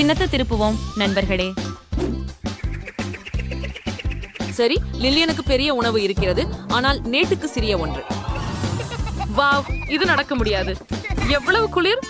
சின்னத்தை திருப்புவோம் நண்பர்களே. சரி லில்லியனுக்கு பெரிய உணவு இருக்கிறது ஆனால் நேட்டுக்கு சிறிய ஒன்று. வாவ் இது நடக்க முடியாது. எவ்வளவு குளிர்?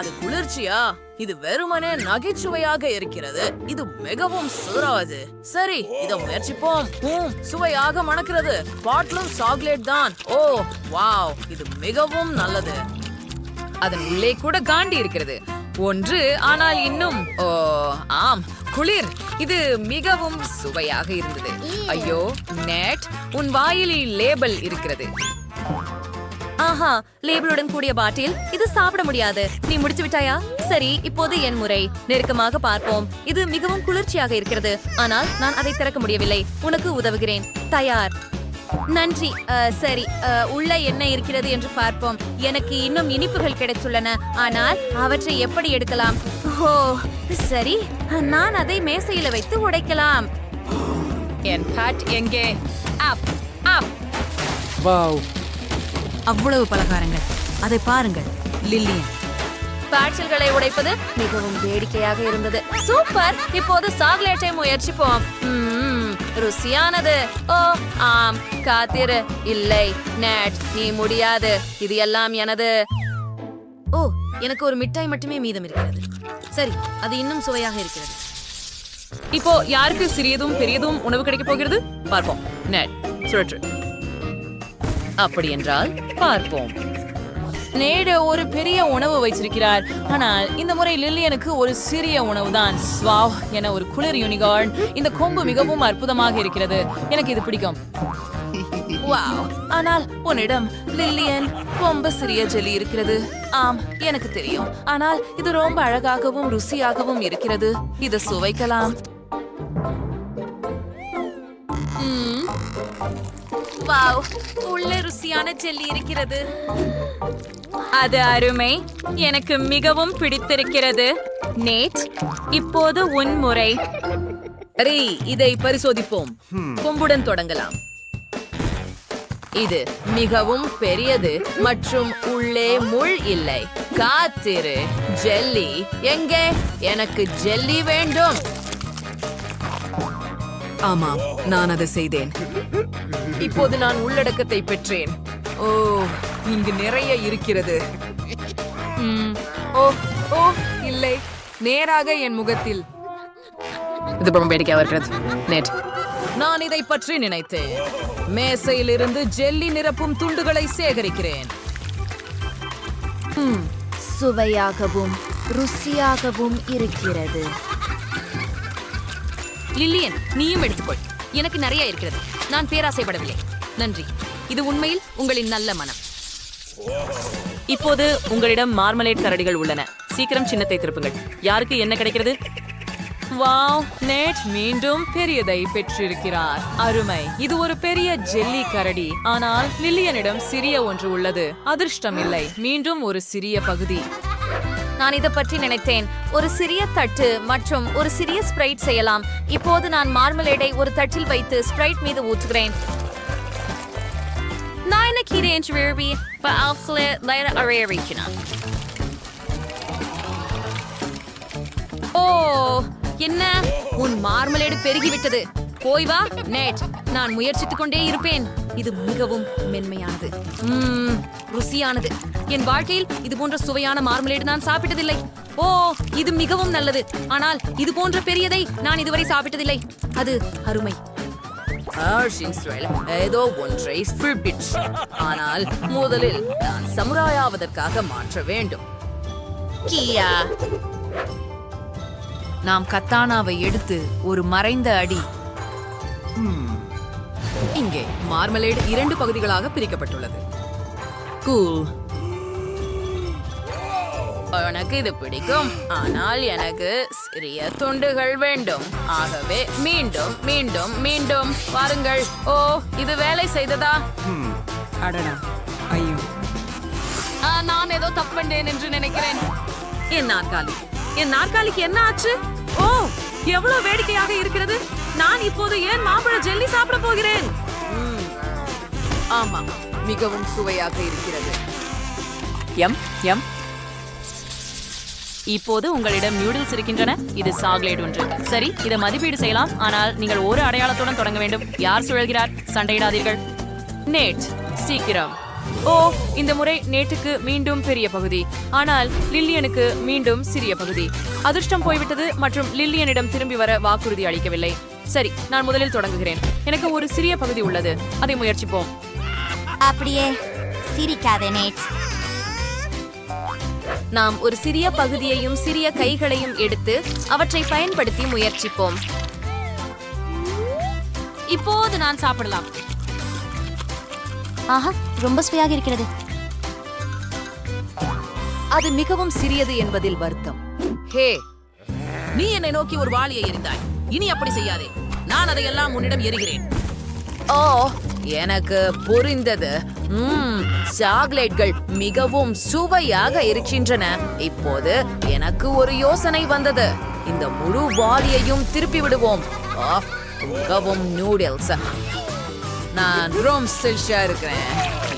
அது குளிர்ச்சியா? இது வெறுமனே நகைச்சுவையாக இருக்கிறது. இது மிகவும் சூறாவது சரி இத முயற்சிப்போம். ஹூம் சுவையாக மணக்கிறது. பாட்டிலும் சாக்லேட் தான். ஓ வாவ் இது மிகவும் நல்லது. அதன் உள்ளே கூட காண்டி இருக்கிறது. ஒன்று. ஆனால் இன்னும் ஓ ஆம் குளிர். இது மிகவும் சுவையாக இருந்தது. ஐயோ நேட் உன் வாயிலில் லேபிள் இருக்கிறது. ஆஹா லேபிளுடன் கூடிய பாட்டில். இது சாப்பிட முடியாது. நீ முடிச்சு விட்டாயா? சரி இப்போது என் முறை. நெருக்கமாக பார்ப்போம். இது மிகவும் குளிர்ச்சியாக இருக்கிறது. ஆனால் நான் அதை திறக்க முடியவில்லை. உனக்கு உதவுகிறேன். தயார். நன்றி. சரி. உள்ள என்ன இருக்கிறது என்று பார்ப்போம். எனக்கு இன்னும் இனிப்புகள் கிடைத்துள்ளன. ஆனால் அவற்றை எப்படி எடுக்கலாம்? ஓ சரி. நான் அதை மேசையில வைத்து உடைக்கலாம். என் பேட் எங்கே? அப் அப். அவ்வளவு பலகாரங்கள். அதை பாருங்கள் லில்லியன் பாட்டில்களை உடைப்பது மிகவும் வேடிக்கையாக இருந்தது. சூப்பர். இப்போது சாக்லேட்டை முயற்சிப்போம். ருசியானது. ஓ ஆம் காத்திரு. இல்லை நேட் நீ முடியாது. இது எல்லாம் எனது. ஓ எனக்கு ஒரு மிட்டாய் மட்டுமே மீதம் இருக்கிறது. சரி அது இன்னும் சுவையாக இருக்கிறது. இப்போ யாருக்கு சிறியதும் பெரியதும் உணவு கிடைக்க போகிறது? பார்ப்போம். நெட் சுழற்று. அப்படி என்றால் பார்ப்போம். நேடு ஒரு பெரிய உணவு வைச்சிருக்கிறார் ஆனால் இந்த முறை லில்லியனுக்கு ஒரு சிறிய உணவுதான். ஸ்வாவ் என ஒரு குளிர் யூனிகார்ன் இந்த கொம்பு மிகவும் அற்புதமாக இருக்கிறது. எனக்கு இது பிடிக்கும். வாவ். ஆனால் உன்னிடம் லில்லியன் ரொம்ப சிறிய ஜெலி இருக்கிறது. ஆம் எனக்கு தெரியும். ஆனால் இது ரொம்ப அழகாகவும் ருசியாகவும் இருக்கிறது. இதை சுவைக்கலாம். ம், வாவ் உள்ள ருசியான ஜெல்லி இருக்கிறது. அது அருமை. எனக்கு மிகவும் பிடித்திருக்கிறது. நேட் இப்போது உன் முறை. சரி இதை பரிசோதிப்போம். கொம்புடன் தொடங்கலாம். இது மிகவும் பெரியது மற்றும் உள்ளே முள் இல்லை. காத்திரு ஜெல்லி. எங்கே? எனக்கு ஜெல்லி வேண்டும். ஆமாம் நான் அதை செய்தேன். இப்போது நான் உள்ளடக்கத்தை பெற்றேன். ஓ இங்கு நிறைய இருக்கிறது. ஓ ஓ இல்லை நேராக என் முகத்தில். இது ரொம்ப வேடிக்கையாக இருக்கிறது. நேட் நான் இதை பற்றி நினைத்தேன். மேசையிலிருந்து ஜெல்லி நிரப்பும் துண்டுகளை சேகரிக்கிறேன். சுவையாகவும் ருசியாகவும் இருக்கிறது. லில்லியன் நீயும் எடுத்துக்கொள். எனக்கு நிறைய இருக்கிறது. நான் பேராசைப்படவில்லை. நன்றி. இது உண்மையில் உங்களின் நல்ல மனம். இப்போது உங்களிடம் மார்மலேட் கரடிகள் உள்ளன. சீக்கிரம் சின்னத்தை திருப்புங்கள். யாருக்கு என்ன கிடைக்கிறது? வாவ் நேட் மீண்டும் பெரியதை பெற்றிருக்கிறார். அருமை. இது ஒரு பெரிய ஜெல்லி கரடி. ஆனால் லில்லியனிடம் சிறிய ஒன்று உள்ளது. அதிர்ஷ்டம் இல்லை மீண்டும் ஒரு சிறிய பகுதி. நான் இதை பற்றி நினைத்தேன். ஒரு சிறிய தட்டு மற்றும் ஒரு சிறிய ஸ்ப்ரைட் செய்யலாம். இப்போது நான் மார்மலேடை ஒரு தட்டில் வைத்து ஸ்ப்ரைட் மீது ஊற்றுகிறேன். நான் என்ன கீரை என்று விரும்பி? லைன வைக்கிறேன் ஓ என்ன? உன் மார்மலேடு பெருகிவிட்டது. போய் வா நேட். நான் முயற்சித்துக் கொண்டே இருப்பேன். இது மிகவும் மென்மையானது. ருசியானது. என் வாழ்க்கையில் இது போன்ற சுவையான மார்மலேடு நான் சாப்பிட்டதில்லை. ஓ இது மிகவும் நல்லது. ஆனால் இது போன்ற பெரியதை நான் இதுவரை சாப்பிட்டதில்லை. அது அருமை. ஏதோ ஒன்றை ஆனால் முதலில் நான் சமுராயாவதற்காக மாற்ற வேண்டும். கியா. நாம் கத்தானாவை எடுத்து ஒரு மறைந்த அடி. இங்கே மார்மலேடு இரண்டு பகுதிகளாக பிரிக்கப்பட்டுள்ளது. கூல் எனக்கு இது பிடிக்கும். ஆனால் எனக்கு சிறிய துண்டுகள் வேண்டும். ஆகவே மீண்டும் மீண்டும் மீண்டும் பாருங்கள் ஓ இது வேலை செய்ததா? அடடா. ஐயோ. நான் ஏதோ தப்பு பண்ணேன் என்று நினைக்கிறேன். என் நாற்காலி. என் நாற்காலிக்கு என்ன ஆச்சு? ஓ எவ்வளவு வேடிக்கையாக இருக்கிறது? நான் இப்போது ஏன் மாம்பழ ஜெல்லி சாப்பிட போகிறேன்? ஆமா மிகவும் சுவையாக இருக்கிறது. எம் எம். இப்போது உங்களிடம் நியூடில்ஸ் இருக்கின்றன. இது சாக்லேட் ஒன்று. சரி இதை மதிப்பீடு செய்யலாம். ஆனால் நீங்கள் ஒரு அடையாளத்துடன் தொடங்க வேண்டும். யார் சுழல்கிறார்? சண்டையிடாதீர்கள். நேட் சீக்கிரம். ஓ இந்த முறை நேட்டுக்கு மீண்டும் பெரிய பகுதி. ஆனால் லில்லியனுக்கு மீண்டும் சிறிய பகுதி. அதிர்ஷ்டம் போய்விட்டது மற்றும் லில்லியனிடம் திரும்பி வர வாக்குறுதி அளிக்கவில்லை. சரி நான் முதலில் தொடங்குகிறேன். எனக்கு ஒரு சிறிய பகுதி உள்ளது. அதை முயற்சிப்போம். அப்படியே சிரிக்காதே நேட் நாம் ஒரு சிறிய பகுதியையும் சிறிய கைகளையும் எடுத்து அவற்றை பயன்படுத்தி முயற்சிப்போம். இப்போது நான் சாப்பிடலாம். ஆஹா ரொம்ப சுவையாக இருக்கிறது. அது மிகவும் சிறியது என்பதில் வருத்தம். ஹே நீ என்னை நோக்கி ஒரு வாளியை எறிந்தாய். இனி அப்படி செய்யாதே. நான் அதையெல்லாம் உன்னிடம் எறிகிறேன். ஓ. எனக்கு புரிந்தது. சாக்லேட்கள் மிகவும் சுவையாக இருக்கின்றன. இப்போது எனக்கு ஒரு யோசனை வந்தது. இந்த முழு வாரியையும் திருப்பி விடுவோம். மிகவும் நூடுல்ஸ். நான் ரோம் சில்ஷா இருக்கிறேன்.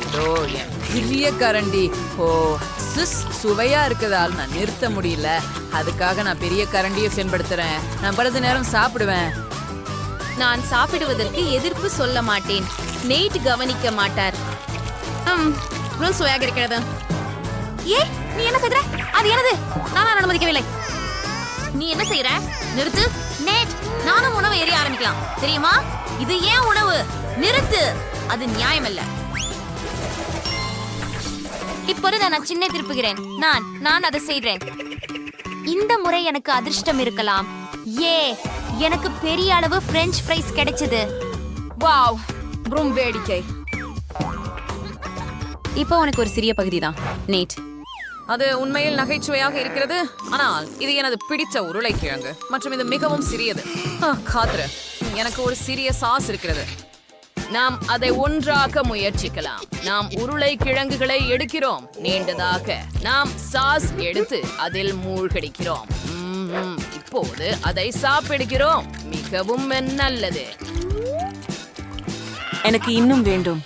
இதோ என் பெரிய கரண்டி. ஓ சிஸ் சுவையா இருக்கதால் நான் நிறுத்த முடியல. அதுக்காக நான் பெரிய கரண்டியை பயன்படுத்துறேன் நான் பலது நேரம் சாப்பிடுவேன். நான் சாப்பிடுவதற்கு எதிர்ப்பு சொல்ல மாட்டேன். நெய்ட் கவனிக்க மாட்டார். சுவையாக இருக்கிறது. ஏ நீ என்ன செய்ற அது எனது. நான் அனுமதிக்கவில்லை. நீ என்ன செய்யற நிறுத்து. நேட் நானும் உணவு எரிய ஆரம்பிக்கலாம். தெரியுமா? இது ஏன் உணவு? நிறுத்து. அது நியாயம் இல்ல இப்பொழுது நான் சின்ன திருப்புகிறேன். நான் நான் அதை செய்கிறேன் இந்த முறை எனக்கு அதிர்ஷ்டம் இருக்கலாம். ஏ எனக்கு பெரிய அளவு பிரெஞ்ச் ஃப்ரைஸ் கிடைச்சது. வாவ் ப்ரும் வேடிக்கை. இப்போ உனக்கு ஒரு சிறிய பகுதி தான் நேட் அது உண்மையில் நகைச்சுவையாக இருக்கிறது. ஆனால் இது எனது பிடித்த உருளைக்கிழங்கு மற்றும் இது மிகவும் சிறியது. ஆ, காத்துரு எனக்கு ஒரு சிறிய சாஸ் இருக்கிறது. நாம் அதை ஒன்றாக்க முயற்சிக்கலாம். நாம் உருளைக்கிழங்குகளை எடுக்கிறோம். நீண்டதாக நாம் சாஸ் எடுத்து அதில் மூழ்கடிக்கிறோம். ம்ம். இப்போது அதை சாப்பிடுகிறோம். மிகவும் நல்லது. எனக்கு இன்னும் வேண்டும்.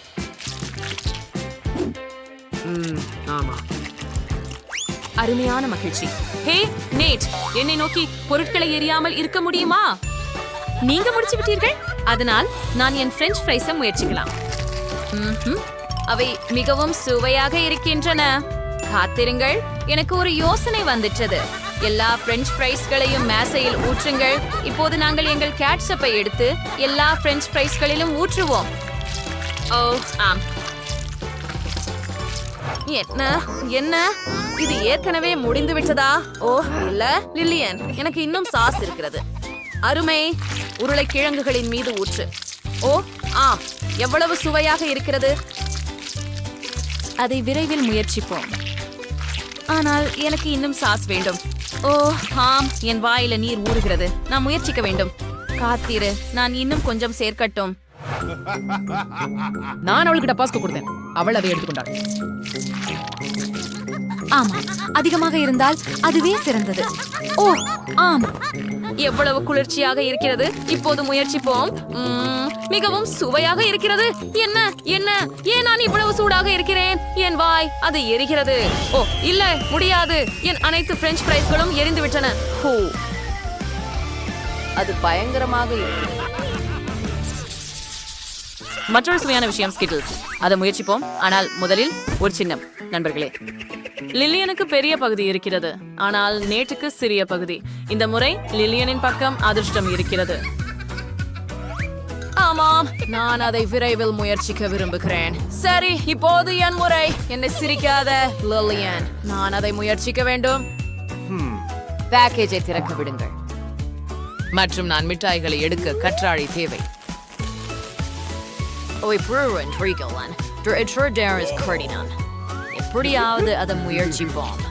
அருமையான மகிழ்ச்சி. ஹே நேட் என்னை நோக்கி பொருட்களை எரியாமல் இருக்க முடியுமா? நீங்க முடிச்சு விட்டீர்கள்? அதனால் நான் என் பிரெஞ்ச் ஃப்ரைஸை முயற்சிக்கலாம். அவை மிகவும் சுவையாக இருக்கின்றன. காத்திருங்கள். எனக்கு ஒரு யோசனை வந்துட்டது. எல்லா பிரெஞ்ச் ஃப்ரைஸ்களையும் மேசையில் ஊற்றுங்கள். இப்போது நாங்கள் எங்கள் கேட்சப்பை எடுத்து எல்லா பிரெஞ்ச் ஃப்ரைஸ்களிலும் ஊற்றுவோம். ஓ ஆம். என்ன? என்ன? இது ஏற்கனவே முடிந்து விட்டதா? ஓ இல்ல. லில்லியன் எனக்கு இன்னும் சாஸ் இருக்கிறது. அருமை உருளைக்கிழங்குகளின் மீது ஊற்று. ஓ ஆம் எவ்வளவு சுவையாக இருக்கிறது? அதை விரைவில் முயற்சிப்போம். ஆனால் எனக்கு இன்னும் சாஸ் வேண்டும். ஓ ஆம் என் வாயில நீர் ஊறுகிறது. நான் முயற்சிக்க வேண்டும். காத்திரு நான் இன்னும் கொஞ்சம் சேர்க்கட்டும். நான் அவளுக்கு டப்பாஸ்க்கு கொடுத்தேன். அவள் அதை எடுத்துக்கொண்டாள். ஆமா அதிகமாக இருந்தால் அதுவே சிறந்தது. ஓ ஆம். எவ்வளவு குளிர்ச்சியாக இருக்கிறது. இப்போது முயற்சிப்போம். உம், மிகவும் சுவையாக இருக்கிறது. என்ன என்ன? ஏன் நான் இவ்வளவு சூடாக இருக்கிறேன்? என் வாய் அது எரிகிறது. ஓ இல்ல முடியாது. என் அனைத்து பிரெஞ்ச் பிரைஸ்களும் எரிந்து விட்டன ஹோ. அது பயங்கரமாக இருக்கு மற்றொரு சுவையான விஷயம் ஸ்கிட்டில்ஸ் அதை முயற்சிப்போம். ஆனால் முதலில் ஒரு சின்னம் நண்பர்களே. லில்லியனுக்கு பெரிய பகுதி இருக்கிறது. ஆனால் நேட்டுக்கு சிறிய பகுதி. இந்த முறை லில்லியனின் பக்கம் அதிர்ஷ்டம் இருக்கிறது. ஆமாம் நான் அதை விரைவில் முயற்சிக்க விரும்புகிறேன். சரி இப்போது என் முறை. என்னை சிரிக்காத லில்லியன். நான் அதை முயற்சிக்க வேண்டும். பேக்கேஜை திறக்க விடுங்கள். மற்றும் நான் மிட்டாய்களை எடுக்க கற்றாழை தேவை. ஓய் புருவன் ட்ரீகலன் ட்ரேடர்ஸ் கர்டினான் எப்படியாவது அதை முயற்சிப்போம்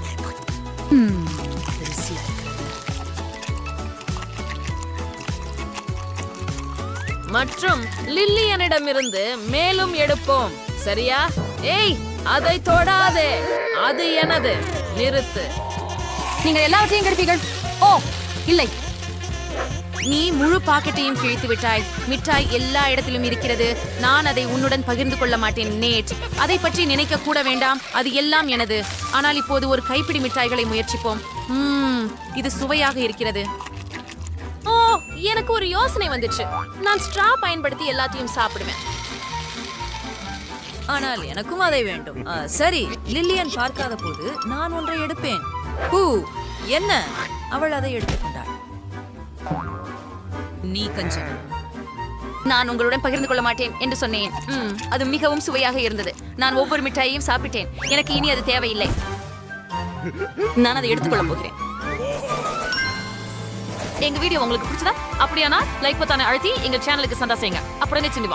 மற்றும் லில்லியனிடமிருந்து மேலும் எடுப்போம். சரியா? ஏய் அதை தொடாதே. அது எனது. நிறுத்து. நீங்கள் எல்லாவற்றையும் கெடுப்பீர்கள். ஓ இல்லை. நீ முழு பாக்கெட்டையும் கிழித்து விட்டாய். மிட்டாய் எல்லா இடத்திலும் இருக்கிறது. நான் அதை உன்னுடன் பகிர்ந்து கொள்ள மாட்டேன் நேட். அதை பற்றி நினைக்க கூட வேண்டாம். அது எல்லாம் எனது. ஆனால் இப்போது ஒரு கைப்பிடி மிட்டாய்களை முயற்சிப்போம். இது சுவையாக இருக்கிறது. ஓ எனக்கு ஒரு யோசனை வந்துச்சு. நான் ஸ்ட்ரா பயன்படுத்தி எல்லாத்தையும் சாப்பிடுவேன். ஆனால் எனக்கும் அதை வேண்டும். ஆ, சரி லில்லியன் பார்க்காத போது நான் ஒன்றை எடுப்பேன். ஹூ என்ன? அவள் அதை எடுத்து நீ கஞ்சன். நான் உங்களுடன் பகிர்ந்து கொள்ள மாட்டேன் என்று சொன்னேன். அது மிகவும் சுவையாக இருந்தது. நான் ஒவ்வொரு மிட்டாயையும் சாப்பிட்டேன். எனக்கு இனி அது தேவையில்லை. நான் அதை எடுத்துக்கொள்ள போகிறேன். எங்க வீடியோ உங்களுக்கு பிடிச்சதா? அப்படியானா லைக் பத்தான அழுத்தி எங்க சேனலுக்கு சந்தா செய்யுங்க. அப்புறம் செஞ்சு